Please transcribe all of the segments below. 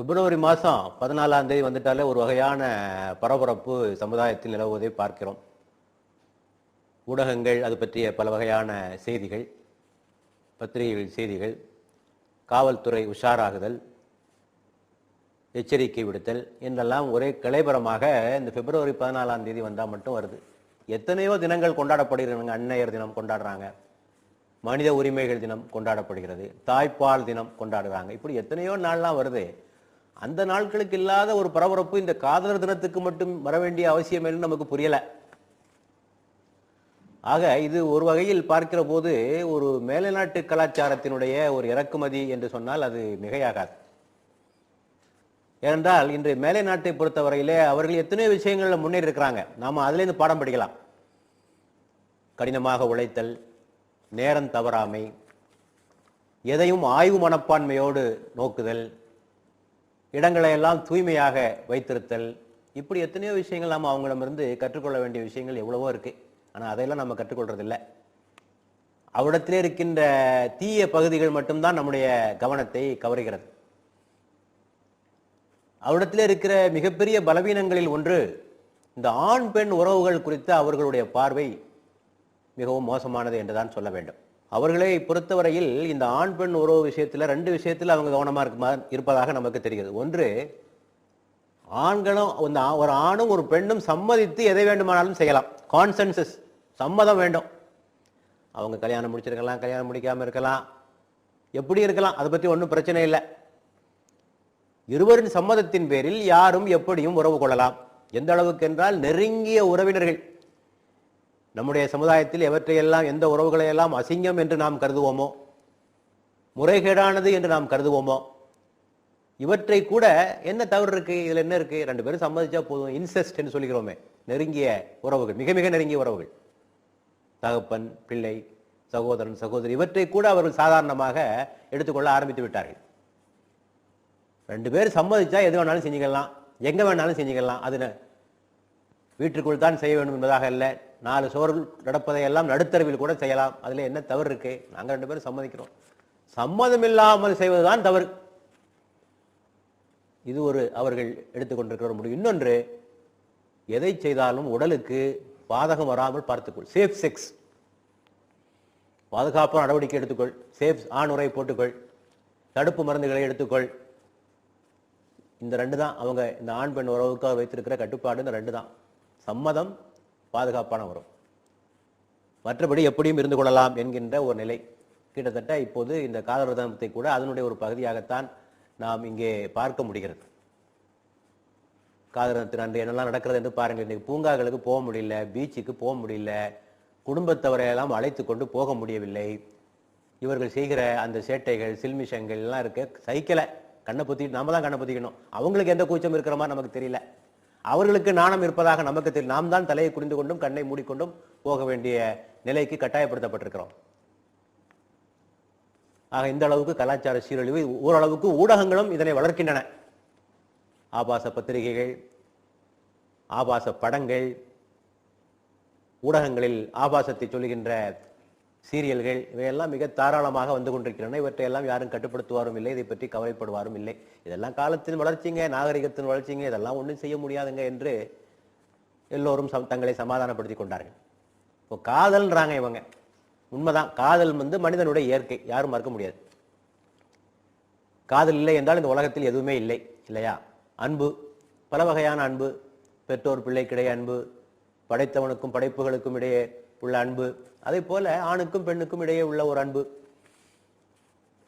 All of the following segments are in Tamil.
பிப்ரவரி மாதம் பதினாலாம் தேதி வந்துட்டாலே ஒரு வகையான பரபரப்பு சமுதாயத்தில் நிலவுவதை பார்க்கிறோம். ஊடகங்கள் அது பற்றிய பல வகையான செய்திகள் பத்திரிகைகள் செய்திகள் காவல்துறை உஷாராகுதல் எச்சரிக்கை விடுத்தல் என்றெல்லாம் ஒரே கலைபரமாக இந்த பிப்ரவரி பதினாலாம் தேதி வந்தால் மட்டும் வருது. எத்தனையோ தினங்கள் கொண்டாடப்படுகிறாங்க அன்னையர் தினம் கொண்டாடுறாங்க. மனித உரிமைகள் தினம் கொண்டாடப்படுகிறது. தாய்ப்பால் தினம் கொண்டாடுறாங்க. இப்படி எத்தனையோ நாள்லாம் வருது. அந்த நாட்களுக்கு இல்லாத ஒரு பரபரப்பு இந்த காதலர் தினத்துக்கு மட்டும் வர வேண்டிய அவசியம் என்று நமக்கு புரியல. ஆக இது ஒரு வகையில் பார்க்கிற போது ஒரு மேலைநாட்டு கலாச்சாரத்தினுடைய ஒரு இறக்குமதி என்று சொன்னால் அது மிகையாகாது. ஏனென்றால் இன்று மேலை நாட்டை பொறுத்தவரையிலே அவர்கள் எத்தனையோ விஷயங்களில் முன்னேறி இருக்கிறாங்க. நாம் அதுலேருந்து பாடம் படிக்கலாம். கடினமாக உழைத்தல் நேரம் தவறாமை எதையும் ஆய்வு மனப்பான்மையோடு நோக்குதல் இடங்களை எல்லாம் தூய்மையாக வைத்திருத்தல். இப்படி எத்தனையோ விஷயங்கள் நாம் அவங்களிடமிருந்து கற்றுக்கொள்ள வேண்டிய விஷயங்கள் எவ்வளவோ இருக்கு. ஆனால் அதையெல்லாம் நம்ம கற்றுக்கொள்றதில்லை. அவ்விடத்திலே இருக்கின்ற தீய பகுதிகள் மட்டும்தான் நம்முடைய கவனத்தை கவருகிறது. அவ்விடத்திலே இருக்கிற மிகப்பெரிய பலவீனங்களில் ஒன்று இந்த ஆண் பெண் உறவுகள் குறித்த அவர்களுடைய பார்வை மிகவும் மோசமானது என்றுதான் சொல்ல வேண்டும். அவர்களை பொறுத்தவரையில் இந்த ஆண் பெண் உறவு விஷயத்தில் ரெண்டு விஷயத்தில் அவங்க கவனமாக இருக்குமா இருப்பதாக நமக்கு தெரிகிறது. ஒன்று ஆண்களும் இந்த ஒரு ஆணும் ஒரு பெண்ணும் சம்மதித்து எதை வேண்டுமானாலும் செய்யலாம். கான்சென்சஸ் சம்மதம் வேண்டும். அவங்க கல்யாணம் முடிச்சிருக்கலாம் கல்யாணம் முடிக்காமல் இருக்கலாம். எப்படி இருக்கலாம்? அதை பற்றி ஒன்றும் பிரச்சனை இல்லை. இருவரின் சம்மதத்தின் பேரில் யாரும் எப்படியும் உறவு கொள்ளலாம். எந்த அளவுக்கு என்றால் நெருங்கிய உறவினர்கள். நம்முடைய சமுதாயத்தில் எவற்றையெல்லாம் எந்த உறவுகளை எல்லாம் அசிங்கம் என்று நாம் கருதுவோமோ முறைகேடானது என்று நாம் கருதுவோமோ இவற்றை கூட என்ன தவறு இருக்கு இதில் என்ன இருக்கு? ரெண்டு பேரும் சம்மதிச்சா போதும். இன்செஸ்ட் என்று சொல்கிறோமே நெருங்கிய உறவுகள் மிக மிக நெருங்கிய உறவுகள். தகப்பன் பிள்ளை சகோதரன் சகோதரி இவற்றை கூட அவர்கள் சாதாரணமாக எடுத்துக்கொள்ள ஆரம்பித்து விட்டார்கள். ரெண்டு பேர் சம்மதிச்சா எது வேணாலும் செஞ்சுக்கலாம். எங்க வேணாலும் செஞ்சுக்கலாம். அது வீட்டுக்குள் தான் செய்ய வேண்டும் என்பதாக அல்ல. நாலு சோர்கள் நடப்பதையெல்லாம் நடுத்தரவில் கூட செய்யலாம். அதில் என்ன தவறு இருக்கு? நாங்கள் ரெண்டு பேரும் சம்மதிக்கிறோம். சம்மதம் இல்லாமல் செய்வதுதான் தவறு. இது ஒரு அவர்கள் எடுத்துக்கொண்டிருக்கிற முடியும் முடிவு. இன்னொன்று எதை செய்தாலும் உடலுக்கு பாதகம் வராமல் பார்த்துக்கொள். சேஃப் செக்ஸ் பாதுகாப்பு நடவடிக்கை எடுத்துக்கொள். சேஃப் ஆணுரை போட்டுக்கொள். தடுப்பு மருந்துகளை எடுத்துக்கொள். இந்த ரெண்டு தான். அவங்க இந்த ஆண் பெண் உறவுக்காக வைத்திருக்கிற கட்டுப்பாடு இந்த ரெண்டு தான். சம்மதம் பாதுகாப்பான உறவு. மற்றபடி எப்படியும் இருந்து கொள்ளலாம் என்கின்ற ஒரு நிலை. கிட்டத்தட்ட இப்போது இந்த காதலர் கூட அதனுடைய ஒரு பகுதியாகத்தான் நாம் இங்கே பார்க்க முடிகிறது. காதலத்தின் அன்று என்னெல்லாம் நடக்கிறது என்று பாருங்கள். இன்றைக்கு பூங்காக்களுக்கு போக முடியல பீச்சுக்கு போக முடியல குடும்பத்தவரையெல்லாம் அழைத்து கொண்டு போக முடியவில்லை. இவர்கள் செய்கிற அந்த சேட்டைகள் சில்மிஷங்கள் எல்லாம் இருக்க சைக்கிளை கண்ணை பொத்தி நாம தான் கண்ணை பொத்திக்கணும். அவங்களுக்கு எந்த கூச்சம் இருக்கிற மாதிரி நமக்கு தெரியல. அவர்களுக்கு நாணம் இருப்பதாக நமக்கு தெரியும். நாம் தான் தலையை குனிந்து கொண்டும் கண்ணை மூடிக்கொண்டும் போக வேண்டிய நிலைக்கு கட்டாயப்படுத்தப்பட்டிருக்கிறோம். ஆக இந்த அளவுக்கு கலாச்சார சீரழிவு ஓரளவுக்கு ஊடகங்களும் இதனை வளர்க்கின்றன. ஆபாச பத்திரிகைகள் ஆபாச படங்கள் ஊடகங்களில் ஆபாசத்தை சொல்லுகின்ற சீரியல்கள் இவையெல்லாம் மிக தாராளமாக வந்து கொண்டிருக்கின்றன. இவற்றையெல்லாம் யாரும் கட்டுப்படுத்துவாரும் இல்லை இதை பற்றி கவலைப்படுவாரும் இல்லை. இதெல்லாம் காலத்தின் வளர்ச்சிங்க நாகரிகத்தின் வளர்ச்சிங்க இதெல்லாம் ஒன்றும் செய்ய முடியாதுங்க என்று எல்லோரும் சம்- தங்களை சமாதானப்படுத்தி கொண்டார்கள். இப்போ காதல்ன்றாங்க இவங்க. உண்மைதான். காதல் வந்து மனிதனுடைய இயற்கை. யாரும் மறுக்க முடியாது. காதல் இல்லை என்றால் இந்த உலகத்தில் எதுவுமே இல்லை இல்லையா? அன்பு பல வகையான அன்பு பெற்றோர் பிள்ளைக்கிடையே அன்பு படைத்தவனுக்கும் படைப்புகளுக்கும் இடையே உள்ள அன்பு. அதே போல ஆணுக்கும் பெண்ணுக்கும் இடையே உள்ள ஒரு அன்பு.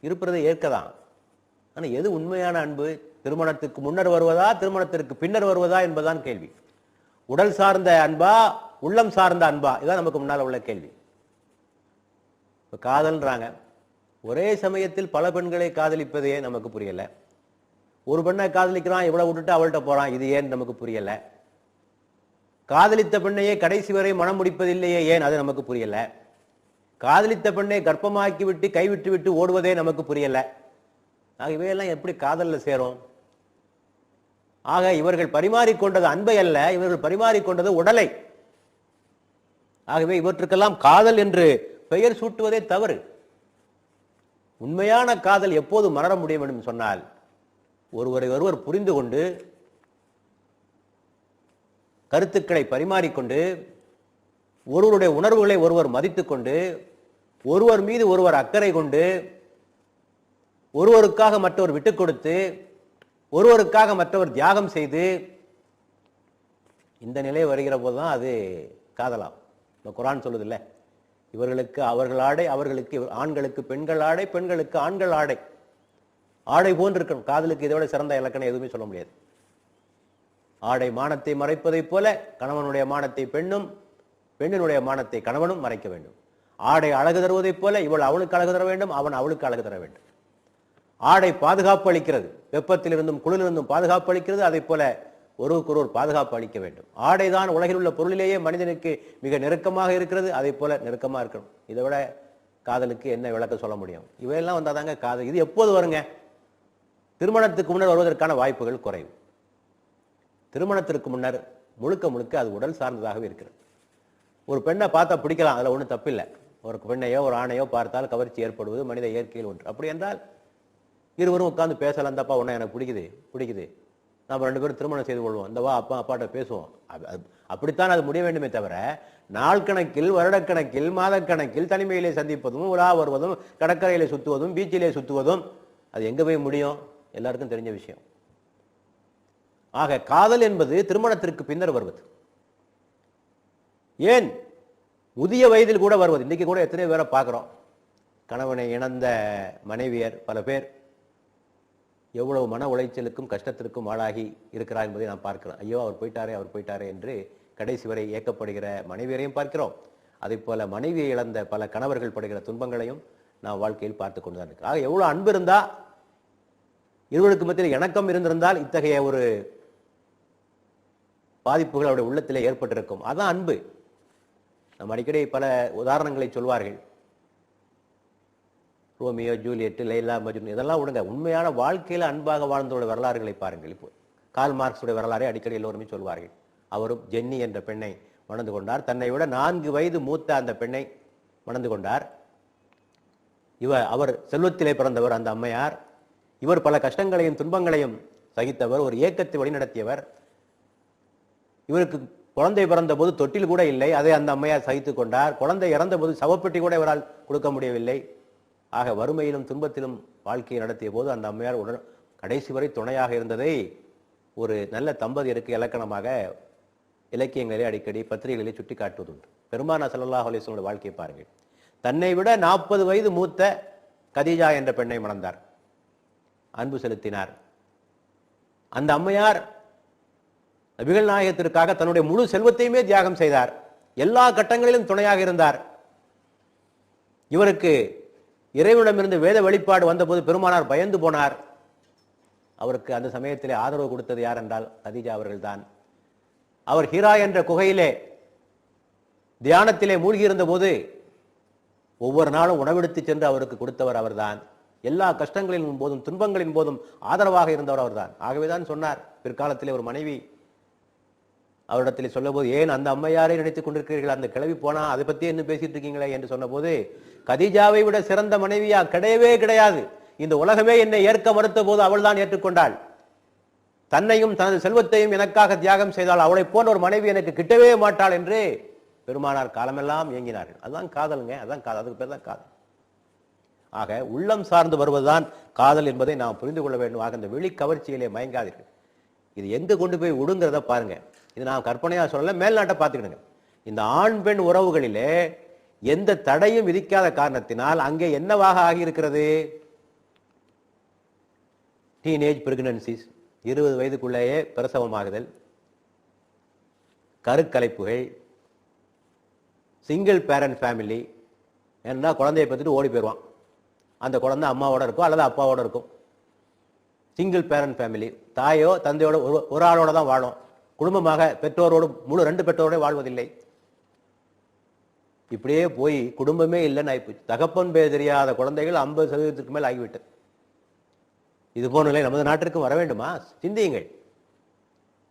இருப்பதை ஏற்கதான். ஆனால் எது உண்மையான அன்பு? திருமணத்துக்கு முன்னர் வருவதா திருமணத்திற்கு பின்னர் வருவதா என்பதுதான் கேள்வி. உடல் சார்ந்த அன்பா உள்ளம் சார்ந்த அன்பா? இதான் நமக்கு முன்னால் உள்ள கேள்வி. இப்போ காதல்ன்றாங்க. ஒரே சமயத்தில் பல பெண்களை காதலிப்பதே நமக்கு புரியலை. ஒரு பெண்ணை காதலிக்கிறான் இவ்வளோ விட்டுட்டு அவள்கிட்ட போகிறான் இது ஏன் நமக்கு புரியலை. காதலித்த பெண்ணையே கடைசி வரை மனம் முடிப்பதில்லையே ஏன்? அது நமக்கு புரியல. காதலித்த பெண்ணை கர்ப்பமாக்கி விட்டு கைவிட்டு விட்டு ஓடுவதே நமக்கு புரியல. ஆக இவையெல்லாம் எப்படி காதலில் சேரும்? ஆக இவர்கள் பரிமாறிக்கொண்டது அன்பை அல்ல இவர்கள் பரிமாறிக்கொண்டது உடலை. ஆகவே இவற்றுக்கெல்லாம் காதல் என்று பெயர் சூட்டுவதே தவறு. உண்மையான காதல் எப்போது மலர முடியும் என்று சொன்னால் ஒருவரை ஒருவர் புரிந்து கொண்டு கருத்துக்களை பரிமாறிக்கொண்டு ஒருவருடைய உணர்வுகளை ஒருவர் மதித்துக்கொண்டு ஒருவர் மீது ஒருவர் அக்கறை கொண்டு ஒருவருக்காக மற்றவர் விட்டுக் கொடுத்து ஒருவருக்காக மற்றவர் தியாகம் செய்து இந்த நிலை வருகிற போது தான் அது காதலாம். இந்த குரான் சொல்லுதில்ல இவர்களுக்கு அவர்கள் ஆடை அவர்களுக்கு இவர்- ஆண்களுக்கு பெண்கள் ஆடை பெண்களுக்கு ஆண்கள் ஆடை. ஆடை போன்று இருக்கணும் காதலுக்கு இதை விட சிறந்த இலக்கணம் எதுவுமே சொல்ல முடியாது. ஆடை மானத்தை மறைப்பதைப் போல கணவனுடைய மானத்தை பெண்ணும் பெண்ணினுடைய மானத்தை கணவனும் மறைக்க வேண்டும். ஆடை அழகு தருவதைப் போல இவள் அவளுக்கு அழகு தர வேண்டும் அவன் அவளுக்கு அழகு தர வேண்டும். ஆடை பாதுகாப்பு அளிக்கிறது. வெப்பத்திலிருந்தும் குளிரிலிருந்தும் பாதுகாப்பு அளிக்கிறது. அதைப் போல ஒருவருக்கொருவர் பாதுகாப்பு அளிக்க வேண்டும். ஆடைதான் உலகில் உள்ள பொருளிலேயே மனிதனுக்கு மிக நெருக்கமாக இருக்கிறது. அதைப் போல நெருக்கமாக இருக்கணும். இதை விட காதலுக்கு என்ன விளக்கம் சொல்ல முடியும்? இவையெல்லாம் வந்தாதாங்க காதல். இது எப்போது வருங்க? திருமணத்துக்கு முன்னர் வருவதற்கான வாய்ப்புகள் குறைவு. திருமணத்திற்கு முன்னர் முழுக்க முழுக்க அது உடல் சார்ந்ததாகவே இருக்கிறது. ஒரு பெண்ணை பார்த்தா பிடிக்கலாம் அதில் ஒன்றும் தப்பில்லை. ஒரு பெண்ணையோ ஒரு ஆணையோ பார்த்தால் கவர்ச்சி ஏற்படுவது மனித இயற்கையில் ஒன்று. அப்படி என்றால் இருவரும் உட்காந்து பேசலாம் தப்பா உன்னை எனக்கு பிடிக்குது பிடிக்குது. நம்ம ரெண்டு பேரும் திருமணம் செய்து கொள்வோம். இந்த வா அப்பா அப்பாட்ட பேசுவோம். அப்படித்தான் அது முடிய வேண்டுமே தவிர நாள் கணக்கில் வருடக்கணக்கில் மாதக்கணக்கில் தனிமையிலே சந்திப்பதும் உலா வருவதும் கடற்கரையிலே சுற்றுவதும் பீச்சிலே சுற்றுவதும் அது எங்கே போய் முடியும்? எல்லாருக்கும் தெரிஞ்ச விஷயம். ஆக காதல் என்பது திருமணத்திற்கு பின்னர் வருவது. ஏன்? முதிய வயதில் கூட வருவது. இன்றைக்கி கூட எத்தனை பேரை பார்க்குறோம். கணவனை இழந்த மனைவியர் பல பேர் எவ்வளவு மன உளைச்சலுக்கும் கஷ்டத்திற்கும் ஆளாகி இருக்கிறார் என்பதை நாம் பார்க்கிறோம். ஐயோ அவர் போயிட்டாரே அவர் போயிட்டாரே என்று கடைசி வரை இயக்கப்படுகிற மனைவியரையும் பார்க்கிறோம். அதே போல மனைவியை இழந்த பல கணவர்கள் படுகிற துன்பங்களையும் நான் வாழ்க்கையில் பார்த்து கொண்டு தான் இருக்கிறேன் ஆக எவ்வளோ அன்பு இருந்தால் இருவருக்கு மத்தியில் இணக்கம் இருந்திருந்தால் இத்தகைய ஒரு பாதிப்புகள் அவருடைய உள்ளத்தில் ஏற்பட்டிருக்கும். அதான் அன்பு. நம்ம அடிக்கடி பல உதாரணங்களை சொல்வார்கள். ரோமியோ ஜூலியட் லைலா மஜ்னு இதெல்லாம் விடுங்க. உண்மையான வாழ்க்கையில அன்பாக வாழ்ந்தோட வரலாறுகளை பாருங்கள். இப்போ கால் மார்க்ஸுடைய வரலாறை அடிக்கடி எல்லோருமே சொல்வார்கள். அவரும் ஜென்னி என்ற பெண்ணை மணந்து கொண்டார். தன்னை விட நான்கு வயது மூத்த அந்த பெண்ணை மணந்து கொண்டார். இவ அவர் செல்வத்திலே பிறந்தவர் அந்த அம்மையார். இவர் பல கஷ்டங்களையும் துன்பங்களையும் சகித்தவர். ஒரு இயக்கத்தை வழிநடத்தியவர். இவருக்கு குழந்தை பிறந்த போது தொட்டில் கூட இல்லை. அதை அந்த அம்மையார் சகித்து கொண்டார். குழந்தை இறந்த போது சவப்பெட்டி கூட இவரால் கொடுக்க முடியவில்லை. ஆக வறுமையிலும் துன்பத்திலும் வாழ்க்கையை நடத்திய போது அந்த அம்மையார் உடன் கடைசி வரை துணையாக இருந்ததை ஒரு நல்ல தம்பதியருக்கு இலக்கணமாக இலக்கியங்களே அடிக்கடி பத்திரிகைகளிலே சுட்டி காட்டுவதுண்டு பெருமானா ஸல்லல்லாஹு அலைஹி வஸல்லம் வாழ்க்கையை பாருங்கள். தன்னை விட நாற்பது வயது மூத்த கதீஜா என்ற பெண்ணை மணந்தார். அன்பு செலுத்தினார். அந்த அம்மையார் நபிகள் நாயகத்திற்காக தன்னுடைய முழு செல்வத்தையுமே தியாகம் செய்தார். எல்லா கட்டங்களிலும் துணையாக இருந்தார். இவருக்கு இறைவனிடமிருந்து வேத வெளிப்பாடு வந்தபோது பெருமானார் பயந்து போனார். அவருக்கு அந்த சமயத்திலே ஆதரவு கொடுத்தது யார் என்றால் கதீஜா அவர்கள்தான். அவர் ஹீரா என்ற குகையிலே தியானத்திலே மூழ்கியிருந்த போது ஒவ்வொரு நாளும் உணவெடுத்து சென்று அவருக்கு கொடுத்தவர் அவர்தான். எல்லா கஷ்டங்களின் போதும் துன்பங்களின் போதும் ஆதரவாக இருந்தவர் அவர்தான். ஆகவேதான் சொன்னார் பிற்காலத்திலே ஒரு மனைவி அவரிடத்தில் சொல்லும்போது ஏன் அந்த அம்மையாரை நினைத்துக் கொண்டிருக்கிறீர்கள்? அந்த கிளவி போனா அதை பத்தி என்ன பேசிட்டு இருக்கீங்களே? என்று சொன்னபோது கதீஜாவை விட சிறந்த மனைவியா? கிடையவே கிடையாது. இந்த உலகமே என்னை ஏற்க மறுத்த போது அவள் தான் ஏற்றுக்கொண்டாள். தன்னையும் தனது செல்வத்தையும் எனக்காக தியாகம் செய்தால் அவளை போன்ற ஒரு மனைவி எனக்கு கிட்டவே மாட்டாள் என்று பெருமானார் காலமெல்லாம் இயங்கினார்கள் அதுதான் காதலுங்க. அதான் காதல். அதுக்கு பேர் தான் காதல். ஆக உள்ளம் சார்ந்து வருவதுதான் காதல் என்பதை நாம் புரிந்து கொள்ள வேண்டும். ஆக இந்த வெளி கவர்ச்சியிலே மயங்காதீர்கள். இது எங்கு கொண்டு போய் விடுங்கிறத பாருங்க. இது நான் கற்பனையாக சொல்லலை மேல்நாட்டை பார்த்துக்கிடுங்க. இந்த ஆண் பெண் உறவுகளிலே எந்த தடையும் விதிக்காத காரணத்தினால் அங்கே என்னவாக ஆகியிருக்கிறது? டீனேஜ் பிரெக்னன்சிஸ் இருபது வயதுக்குள்ளேயே பிரசவமாகுதல் கருக்கலைப்புகள் சிங்கிள் பேரண்ட் ஃபேமிலி ஏன்னா குழந்தைய பற்றிட்டு ஓடி போயிடுவான். அந்த குழந்தை அம்மாவோட இருக்கும் அல்லது அப்பாவோட இருக்கும். சிங்கிள் பேரண்ட் ஃபேமிலி தாயோ தந்தையோட ஒரு ஒரு ஆளோட தான் வாழும். குடும்பமாக பெற்றோரோடு முழு ரெண்டு பெற்றோரோட வாழ்வதில்லை. இப்படியே போய் குடும்பமே இல்லைன்னு ஆயிப்போச்சு தகப்பன் பேர் தெரியாத குழந்தைகள் ஐம்பது சதவீதத்துக்கு மேல் ஆகிவிட்டது. இது போன்ற நிலை நமது நாட்டிற்கும் வர வேண்டுமா? சிந்தியுங்கள்.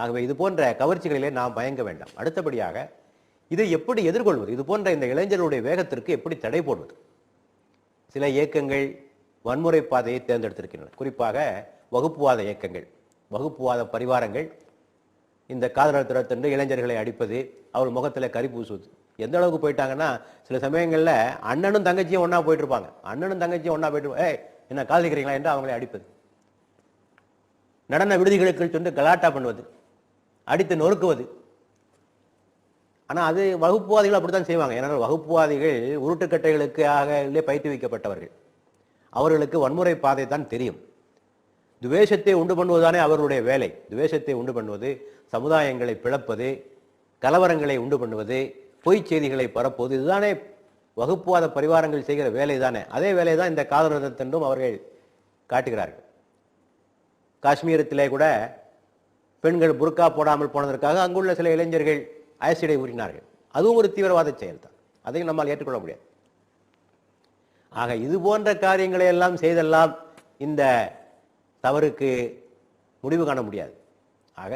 ஆகவே இது போன்ற கவர்ச்சிகளிலே நாம் பயங்க வேண்டாம். அடுத்தபடியாக இதை எப்படி எதிர்கொள்வது? இது போன்ற இந்த இளைஞர்களுடைய வேகத்திற்கு எப்படி தடை போடுவது? சில இயக்கங்கள் வன்முறை பாதையை தேர்ந்தெடுத்திருக்கின்றன. குறிப்பாக வகுப்புவாத இயக்கங்கள் வகுப்புவாத பரிவாரங்கள் இந்த காதலர் திறத்தன்று இளைஞர்களை அடிப்பது அவர் முகத்தில் கரி பூசுவது. எந்த அளவுக்கு போயிட்டாங்கன்னா சில சமயங்களில் அண்ணனும் தங்கச்சியும் ஒன்றா போயிட்டு இருப்பாங்க அண்ணனும் தங்கச்சியும் ஒன்றா போயிட்டு ஏய் என்ன காதலிக்கிறீங்களா? என்று அவங்களை அடிப்பது. நடன விடுதிகளுக்கு சென்று கலாட்டா பண்ணுவது. அடித்து நொறுக்குவது. ஆனால் அது வகுப்புவாதிகள் அப்படித்தான் செய்வாங்க. ஏன்னா வகுப்புவாதிகள் உருட்டுக்கட்டைகளுக்காக பயிற்றுவிக்கப்பட்டவர்கள். அவர்களுக்கு வன்முறை பாதை தான் தெரியும். துவேஷத்தை உண்டு பண்ணுவதுதானே அவர்களுடைய வேலை. துவேஷத்தை உண்டு பண்ணுவது சமுதாயங்களை பிளப்பது கலவரங்களை உண்டு பண்ணுவது பொய் செய்திகளை பரப்புவது இதுதானே வகுப்புவாத பரிவாரங்கள் செய்கிற வேலை தானே அதே வேலை தான் இந்த காதலத்தன்றும் அவர்கள் காட்டுகிறார்கள். காஷ்மீரத்திலே கூட பெண்கள் புர்கா போடாமல் போனதற்காக அங்குள்ள சில இளைஞர்கள் அயசிடை ஊறினார்கள். அதுவும் ஒரு தீவிரவாத செயல் தான் அதையும் நம்மால் ஏற்றுக்கொள்ள முடியாது. ஆக இது போன்ற காரியங்களை எல்லாம் செய்தெல்லாம் இந்த தவறுக்கு முடிவு காண முடியாது. ஆக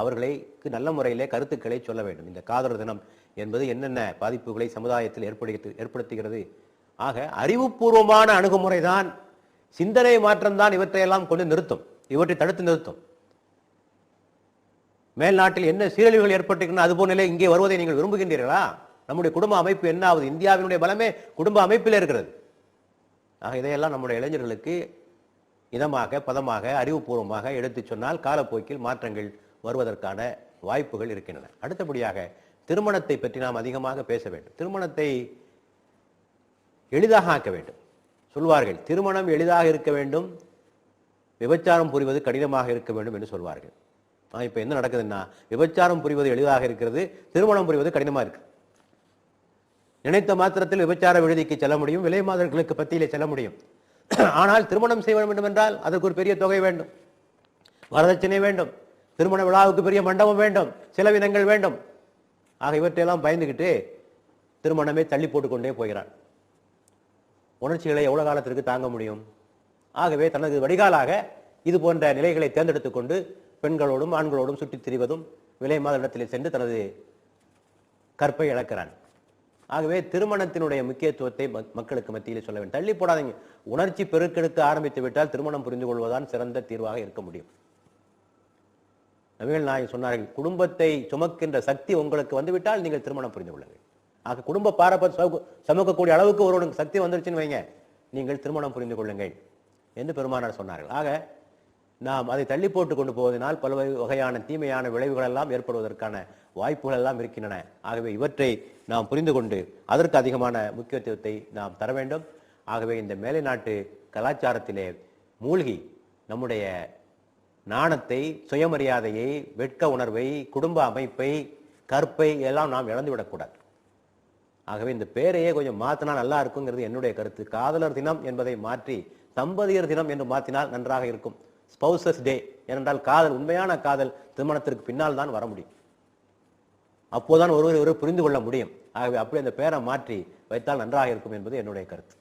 அவர்களுக்கு நல்ல முறையிலே கருத்துக்களை சொல்ல வேண்டும். இந்த காதலர் தினம் என்பது என்னென்ன பாதிப்புகளை சமுதாயத்தில் ஏற்படுத்தி ஏற்படுத்துகிறது? ஆக அறிவுபூர்வமான அணுகுமுறை தான் சிந்தனை மாற்றம்தான் இவற்றையெல்லாம் கொண்டு நிறுத்தும். இவற்றை தடுத்து நிறுத்தும். மேல்நாட்டில் என்ன சீரழிவுகள் ஏற்பட்டிருக்கின்றன அது போல நிலை இங்கே வருவதை நீங்கள் விரும்புகின்றீர்களா? நம்முடைய குடும்ப அமைப்பு என்ன ஆகுது? இந்தியாவினுடைய பலமே குடும்ப அமைப்பில் இருக்கிறது. ஆக இதையெல்லாம் நம்முடைய இளைஞர்களுக்கு இதமாக பதமாக அறிவுபூர்வமாக எடுத்துச் சொன்னால் காலப்போக்கில் மாற்றங்கள் வருவதற்கான வாய்ப்புகள் இருக்கின்றன. அடுத்தபடியாக திருமணத்தை பற்றி நாம் அதிகமாக பேச வேண்டும். திருமணத்தை எளிதாக ஆக்க வேண்டும். சொல்வார்கள் திருமணம் எளிதாக இருக்க வேண்டும் விபச்சாரம் புரிவது கடினமாக இருக்க வேண்டும் என்று சொல்வார்கள். ஆனால் இப்போ என்ன நடக்குதுன்னா விபச்சாரம் புரிவது எளிதாக இருக்கிறது திருமணம் புரிவது கடினமா இருக்கு. நினைத்த மாத்திரத்தில் விபச்சார விடுதிக்கு செல்ல முடியும் விலை மாதர்களுக்கு பத்தியிலே செல்ல முடியும். ஆனால் திருமணம் செய்ய வேண்டும் என்றால் அதற்கு ஒரு பெரிய தொகை வேண்டும். வரதட்சணை வேண்டும். திருமண விழாவுக்கு பெரிய மண்டபம் வேண்டும். செலவினங்கள் வேண்டும். ஆக இவற்றையெல்லாம் பயந்துக்கிட்டு திருமணமே தள்ளி போட்டுக்கொண்டே போகிறான் உணர்ச்சிகளை எவ்வளோ காலத்திற்கு தாங்க முடியும்? ஆகவே தனது வடிகாலாக இது போன்ற நிலைகளை தேர்ந்தெடுத்து கொண்டு பெண்களோடும் ஆண்களோடும் சுற்றித் திரிவதும் விலை மாத இடத்திலே சென்று தனது கற்பை இழக்கிறான் ஆகவே திருமணத்தினுடைய முக்கியத்துவத்தை மக்களுக்கு மத்தியில் சொல்ல வேண்டும். தள்ளி போடாதீங்க. உணர்ச்சி பெருக்கெடுக்க ஆரம்பித்து விட்டால் திருமணம் புரிந்து கொள்வதுதான் சிறந்த தீர்வாக இருக்க முடியும். நபிகள் நாயகம் சொன்னார்கள் குடும்பத்தை சுமக்கின்ற சக்தி உங்களுக்கு வந்துவிட்டால் நீங்கள் திருமணம் புரிந்து கொள்ளுங்கள் ஆக குடும்ப பாரபட்ச சமூக- சுமக்கக்கூடிய அளவுக்கு ஒருவனுக்கு சக்தி வந்துருச்சுன்னு வைங்க. நீங்கள் திருமணம் புரிந்து கொள்ளுங்கள் என்று பெருமானார் சொன்னார்கள். ஆக நாம் அதை தள்ளி போட்டு கொண்டு போவதனால் பல்வேறு வகையான தீமையான விளைவுகள் எல்லாம் ஏற்படுவதற்கான வாய்ப்புகள் எல்லாம் இருக்கின்றன. ஆகவே இவற்றை நாம் புரிந்து கொண்டு அதற்கு அதிகமான முக்கியத்துவத்தை நாம் தர வேண்டும். ஆகவே இந்த மேலை நாட்டு கலாச்சாரத்திலே மூழ்கி நம்முடைய நாணத்தை சுயமரியாதையை வெட்க உணர்வை குடும்ப அமைப்பை கற்பை எல்லாம் நாம் இழந்துவிடக்கூடாது ஆகவே இந்த பேரையே கொஞ்சம் மாற்றினா நல்லா இருக்குங்கிறது என்னுடைய கருத்து. காதலர் தினம் என்பதை மாற்றி தம்பதியர் தினம் என்று மாற்றினால் நன்றாக இருக்கும். ஸ்பௌசஸ் டே ஏனென்றால் காதல் உண்மையான காதல் திருமணத்திற்கு பின்னால் தான் வர முடியும். அப்போதான் ஒருவர் ஒருவர் புரிந்து கொள்ள முடியும். ஆகவே அப்படி அந்த பேரை மாற்றி வைத்தால் நன்றாக இருக்கும் என்பது என்னுடைய கருத்து.